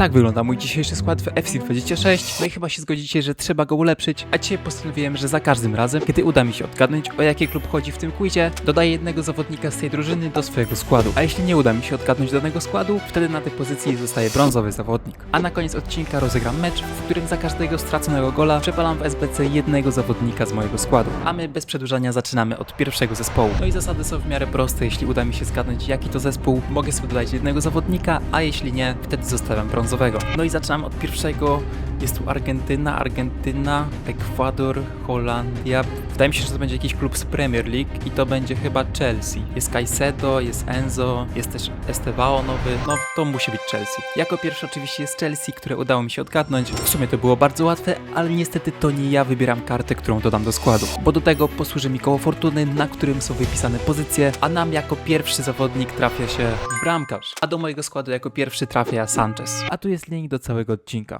Tak wygląda mój dzisiejszy skład w FC26. No i chyba się zgodzicie, że trzeba go ulepszyć. A dzisiaj postanowiłem, że za każdym razem, kiedy uda mi się odgadnąć, o jaki klub chodzi w tym quizie, dodaję jednego zawodnika z tej drużyny do swojego składu. A jeśli nie uda mi się odgadnąć danego składu, wtedy na tej pozycji zostaje brązowy zawodnik. A na koniec odcinka rozegram mecz, w którym za każdego straconego gola przepalam w SBC jednego zawodnika z mojego składu. A my bez przedłużania zaczynamy od pierwszego zespołu. No i zasady są w miarę proste. Jeśli uda mi się zgadnąć, jaki to zespół, mogę sobie dodać jednego zawodnika, a jeśli nie, wtedy zostawiam brązowego. No i zaczynam od pierwszego. Jest tu Argentyna, Argentyna, Ekwador, Holandia. Wydaje mi się, że to będzie jakiś klub z Premier League i to będzie chyba Chelsea. Jest Caicedo, jest Enzo, jest też Estevao nowy. No to musi być Chelsea. Jako pierwszy oczywiście jest Chelsea, które udało mi się odgadnąć. W sumie to było bardzo łatwe, ale niestety to nie ja wybieram kartę, którą dodam do składu. Bo do tego posłuży mi koło fortuny, na którym są wypisane pozycje, a nam jako pierwszy zawodnik trafia się bramkarz. A do mojego składu jako pierwszy trafia Sanchez. A tu jest link do całego odcinka.